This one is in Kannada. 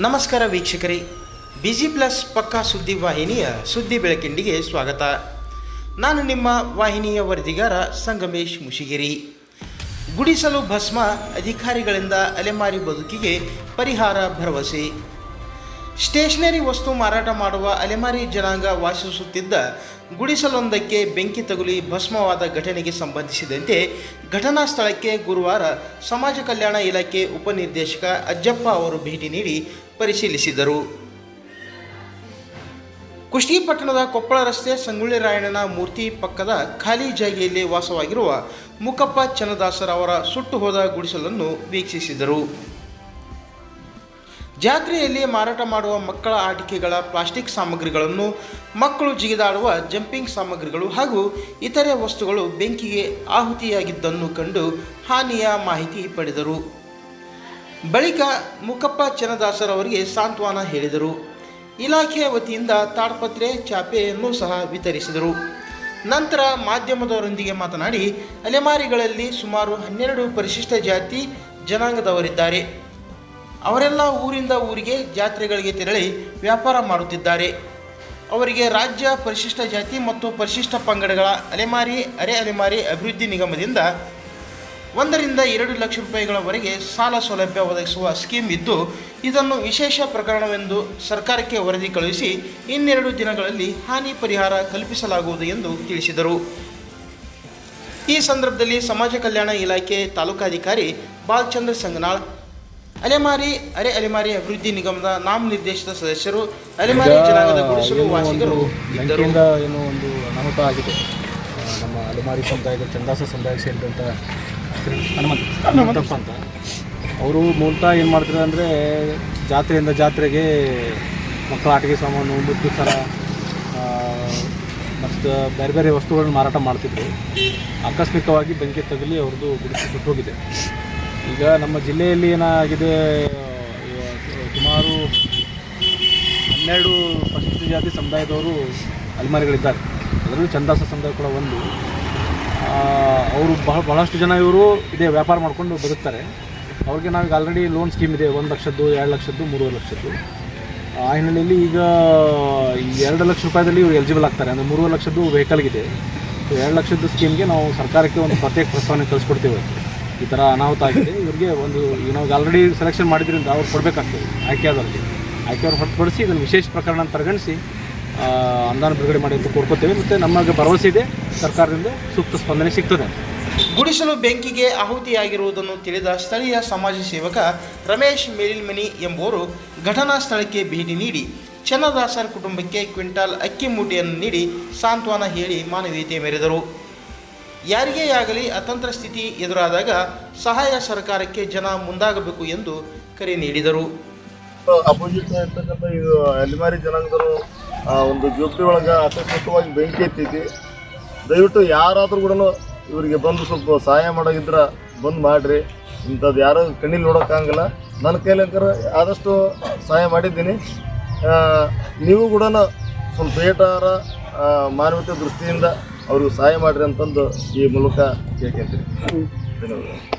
ನಮಸ್ಕಾರ ವೀಕ್ಷಕರೇ. ಬಿಜಿ ಪ್ಲಸ್ ಪಕ್ಕಾ ಸುದ್ದಿ ವಾಹಿನಿಯ ಸುದ್ದಿ ಬೆಳಕಿಂಡಿಗೆ ಸ್ವಾಗತ. ನಾನು ನಿಮ್ಮ ವಾಹಿನಿಯ ವರದಿಗಾರ ಸಂಗಮೇಶ್ ಮುಷಿಗಿರಿ. ಗುಡಿಸಲು ಭಸ್ಮ, ಅಧಿಕಾರಿಗಳಿಂದ ಅಲೆಮಾರಿ ಬದುಕಿಗೆ ಪರಿಹಾರ ಭರವಸೆ. ಸ್ಟೇಷನರಿ ವಸ್ತು ಮಾರಾಟ ಮಾಡುವ ಅಲೆಮಾರಿ ಜನಾಂಗ ವಾಸಿಸುತ್ತಿದ್ದ ಗುಡಿಸಲೊಂದಕ್ಕೆ ಬೆಂಕಿ ತಗುಲಿ ಭಸ್ಮವಾದ ಘಟನೆಗೆ ಸಂಬಂಧಿಸಿದಂತೆ ಘಟನಾ ಸ್ಥಳಕ್ಕೆ ಗುರುವಾರ ಸಮಾಜ ಕಲ್ಯಾಣ ಇಲಾಖೆ ಉಪನಿರ್ದೇಶಕ ಅಜ್ಜಪ್ಪ ಅವರು ಭೇಟಿ ನೀಡಿ ಪರಿಶೀಲಿಸಿದರು. ಕುಷ್ಟಗಿ ಪಟ್ಟಣದ ಕೊಪ್ಪಳ ರಸ್ತೆ ಸಂಗೊಳ್ಳಿ ರಾಯಣ್ಣನ ಮೂರ್ತಿ ಪಕ್ಕದ ಖಾಲಿ ಜಾಗೆಯಲ್ಲಿ ವಾಸವಾಗಿರುವ ಮುಕಪ್ಪ ಚನ್ನದಾಸರ ಅವರ ಸುಟ್ಟು ಹೋದ ಗುಡಿಸಲನ್ನು ವೀಕ್ಷಿಸಿದರು. ಜಾತ್ರೆಯಲ್ಲಿ ಮಾರಾಟ ಮಾಡುವ ಮಕ್ಕಳ ಆಟಿಕೆಗಳ ಪ್ಲಾಸ್ಟಿಕ್ ಸಾಮಗ್ರಿಗಳನ್ನು, ಮಕ್ಕಳು ಜಿಗಿದಾಡುವ ಜಂಪಿಂಗ್ ಸಾಮಗ್ರಿಗಳು ಹಾಗೂ ಇತರೆ ವಸ್ತುಗಳು ಬೆಂಕಿಗೆ ಆಹುತಿಯಾಗಿದ್ದನ್ನು ಕಂಡು ಹಾನಿಯ ಮಾಹಿತಿ ಪಡೆದರು. ಬಳಿಕ ಮುಕಪ್ಪ ಚನ್ನದಾಸರವರಿಗೆ ಸಾಂತ್ವನ ಹೇಳಿದರು. ಇಲಾಖೆಯ ವತಿಯಿಂದ ತಾಡ್ಪತ್ರೆ ಚಾಪೆಯನ್ನು ಸಹ ವಿತರಿಸಿದರು. ನಂತರ ಮಾಧ್ಯಮದವರೊಂದಿಗೆ ಮಾತನಾಡಿ, ಅಲೆಮಾರಿಗಳಲ್ಲಿ ಸುಮಾರು ಹನ್ನೆರಡು ಪರಿಶಿಷ್ಟ ಜಾತಿ ಜನಾಂಗದವರಿದ್ದಾರೆ. ಅವರೆಲ್ಲ ಊರಿಂದ ಊರಿಗೆ ಜಾತ್ರೆಗಳಿಗೆ ತೆರಳಿ ವ್ಯಾಪಾರ ಮಾಡುತ್ತಿದ್ದಾರೆ. ಅವರಿಗೆ ರಾಜ್ಯ ಪರಿಶಿಷ್ಟ ಜಾತಿ ಮತ್ತು ಪರಿಶಿಷ್ಟ ಪಂಗಡಗಳ ಅಲೆಮಾರಿ, ಅರೆ ಅಲೆಮಾರಿ ಅಭಿವೃದ್ಧಿ ನಿಗಮದಿಂದ ಒಂದರಿಂದ ಎರಡು ಲಕ್ಷ ರೂಪಾಯಿಗಳವರೆಗೆ ಸಾಲ ಸೌಲಭ್ಯ ಒದಗಿಸುವ ಸ್ಕೀಮ್ ಇದ್ದು, ಇದನ್ನು ವಿಶೇಷ ಪ್ರಕರಣವೆಂದು ಸರ್ಕಾರಕ್ಕೆ ವರದಿ ಕಳುಹಿಸಿ ಇನ್ನೆರಡು ದಿನಗಳಲ್ಲಿ ಹಾನಿ ಪರಿಹಾರ ಕಲ್ಪಿಸಲಾಗುವುದು ಎಂದು ತಿಳಿಸಿದರು. ಈ ಸಂದರ್ಭದಲ್ಲಿ ಸಮಾಜ ಕಲ್ಯಾಣ ಇಲಾಖೆ ತಾಲೂಕಾಧಿಕಾರಿ ಬಾಲಚಂದ್ರ ಸಂಗನಾಳ್ ಅಲೆಮಾರಿ ಅರೆ ಅಲೆಮಾರಿ ಅಭಿವೃದ್ಧಿ ನಿಗಮದ ನಾಮನಿರ್ದೇಶಿತ ಸದಸ್ಯರು ಅಲೆಮಾರಿ ಜನಾಂಗದ ಗುಡಿಸಲು ಏನು ವಾಸಿಗರು ಇದ್ದರು. ಬೆಂಕಿಯಿಂದ ಏನು ಒಂದು ಅನಾಹುತ ಆಗಿದೆ. ನಮ್ಮ ಅಲೆಮಾರಿ ಸಮುದಾಯದ ಚಂದಾಸ ಸಮುದಾಯ ಸೇರಿದಂಥ ಹನುಮಂತಪ್ಪ ಅಂತ. ಅವರು ಮೂಲತಃ ಏನು ಮಾಡ್ತಾರೆ ಅಂದರೆ ಜಾತ್ರೆಯಿಂದ ಜಾತ್ರೆಗೆ ಮಕ್ಕಳ ಆಟಿಕೆ ಸಾಮಾನು ಮುದ್ದು ಸರ ಮತ್ತು ಬೇರೆ ಬೇರೆ ವಸ್ತುಗಳನ್ನು ಮಾರಾಟ ಮಾಡ್ತಿದ್ರು. ಆಕಸ್ಮಿಕವಾಗಿ ಬೆಂಕಿ ತಗಲಿ ಅವ್ರದ್ದು ಗುಡಿಸಿ ಸುಟ್ಟೋಗಿದೆ. ಈಗ ನಮ್ಮ ಜಿಲ್ಲೆಯಲ್ಲಿ ಏನಾಗಿದೆ ಸುಮಾರು ಹನ್ನೆರಡು ಪರಿಶಿಷ್ಟ ಜಾತಿ ಸಮುದಾಯದವರು ಅಲ್ಮಾರಿಗಳಿದ್ದಾರೆ. ಅದರಲ್ಲೂ ಚಂದಾಸ ಸಮುದಾಯ ಕೂಡ ಒಂದು. ಅವರು ಬಹಳ ಬಹಳಷ್ಟು ಜನ ಇವರು ಇದೇ ವ್ಯಾಪಾರ ಮಾಡಿಕೊಂಡು ಬದುಕ್ತಾರೆ. ಅವ್ರಿಗೆ ನಾವೀಗ ಆಲ್ರೆಡಿ ಲೋನ್ ಸ್ಕೀಮ್ ಇದೆ, ಒಂದು ಲಕ್ಷದ್ದು, ಎರಡು ಲಕ್ಷದ್ದು, ಮೂರುವರೆ ಲಕ್ಷದ್ದು. ಆ ಹಿನ್ನೆಲೆಯಲ್ಲಿ ಈಗ ಎರಡು ಲಕ್ಷ ರೂಪಾಯಿದಲ್ಲಿ ಇವರು ಎಲಿಜಿಬಲ್ ಆಗ್ತಾರೆ. ಅಂದರೆ ಮೂರುವರೆ ಲಕ್ಷದ್ದು ವೆಹಿಕಲ್ಗಿದೆ ಸೊ ಎರಡು ಲಕ್ಷದ್ದು ಸ್ಕೀಮ್ಗೆ ನಾವು ಸರ್ಕಾರಕ್ಕೆ ಒಂದು ಪ್ರತ್ಯೇಕ ಪ್ರಸ್ತಾವನೆ ಕಳಿಸ್ಕೊಡ್ತೇವೆ. ಈ ಥರ ಅನಾಹುತ ಆಗಿದೆ. ಇವರಿಗೆ ಒಂದು ನಾವು ಆಲ್ರೆಡಿ ಸೆಲೆಕ್ಷನ್ ಮಾಡಿದ್ರಿಂದ ಅವ್ರು ಕೊಡಬೇಕಾಗ್ತದೆ. ಆಯ್ಕೆಯಾದವ್ರಿಗೆ ಆಯ್ಕೆಯವ್ರು ಹೊರತುಪಡಿಸಿ ಇದನ್ನು ವಿಶೇಷ ಪ್ರಕರಣ ಪರಿಗಣಿಸಿ ಅನುದಾನ ಬಿಡುಗಡೆ ಮಾಡಿ ಅಂತ ಕೋರ್ಕೋತೇವೆ. ಮತ್ತು ನಮಗೆ ಭರವಸೆ ಇದೆ. ಸರ್ಕಾರದಿಂದ ಸೂಕ್ತ ಸ್ಪಂದನೆ ಸಿಗ್ತದೆ. ಗುಡಿಸಲು ಬೆಂಕಿಗೆ ಆಹುತಿಯಾಗಿರುವುದನ್ನು ತಿಳಿದ ಸ್ಥಳೀಯ ಸಮಾಜ ಸೇವಕ ರಮೇಶ್ ಮೇಲಿಲ್ಮನಿ ಎಂಬುವರು ಘಟನಾ ಸ್ಥಳಕ್ಕೆ ಭೇಟಿ ನೀಡಿ, ಚನ್ನದಾಸರ್ ಕುಟುಂಬಕ್ಕೆ ಕ್ವಿಂಟಾಲ್ ಅಕ್ಕಿ ಮೂಟೆಯನ್ನು ನೀಡಿ ಸಾಂತ್ವನ ಹೇಳಿ ಮಾನವೀಯತೆ ಮೆರೆದರು. ಯಾರಿಗೇ ಆಗಲಿ ಅತಂತ್ರ ಸ್ಥಿತಿ ಎದುರಾದಾಗ ಸಹಾಯ ಸರ್ಕಾರಕ್ಕೆ ಜನ ಮುಂದಾಗಬೇಕು ಎಂದು ಕರೆ ನೀಡಿದರು. ಅಪೋಸಿಟ್ ಅಲಿಮಾರಿ ಜನಾಂಗದವರು ಒಂದು ಜೋಪಡಿ ಒಳಗೆ ಆಕಸ್ಮಿಕವಾಗಿ ಬೆಂಕಿ ಎತ್ತೈತಿ ದಯವಿಟ್ಟು ಯಾರಾದರೂ ಕೂಡ ಇವರಿಗೆ ಬಂದು ಸ್ವಲ್ಪ ಸಹಾಯ ಮಾಡೋಗಿದ್ರೆ ಬಂದು ಮಾಡಿರಿ. ಇಂಥದ್ದು ಯಾರು ಕಣ್ಣಿಲ್ಲಿ ನೋಡೋಕ್ಕಾಗಲ್ಲ. ನನ್ನ ಕೈಲಂಕರ ಆದಷ್ಟು ಸಹಾಯ ಮಾಡಿದ್ದೀನಿ. ನೀವು ಕೂಡ ಸ್ವಲ್ಪ ಬೇಟಾರ ಮಾನವೀಯ ದೃಷ್ಟಿಯಿಂದ ಅವ್ರಿಗೆ ಸಹಾಯ ಮಾಡ್ರಿ ಅಂತಂದು ಈ ಮೂಲಕ ಕೇಳ್ಕೊಂತೀನಿ ಧನ್ಯವಾದ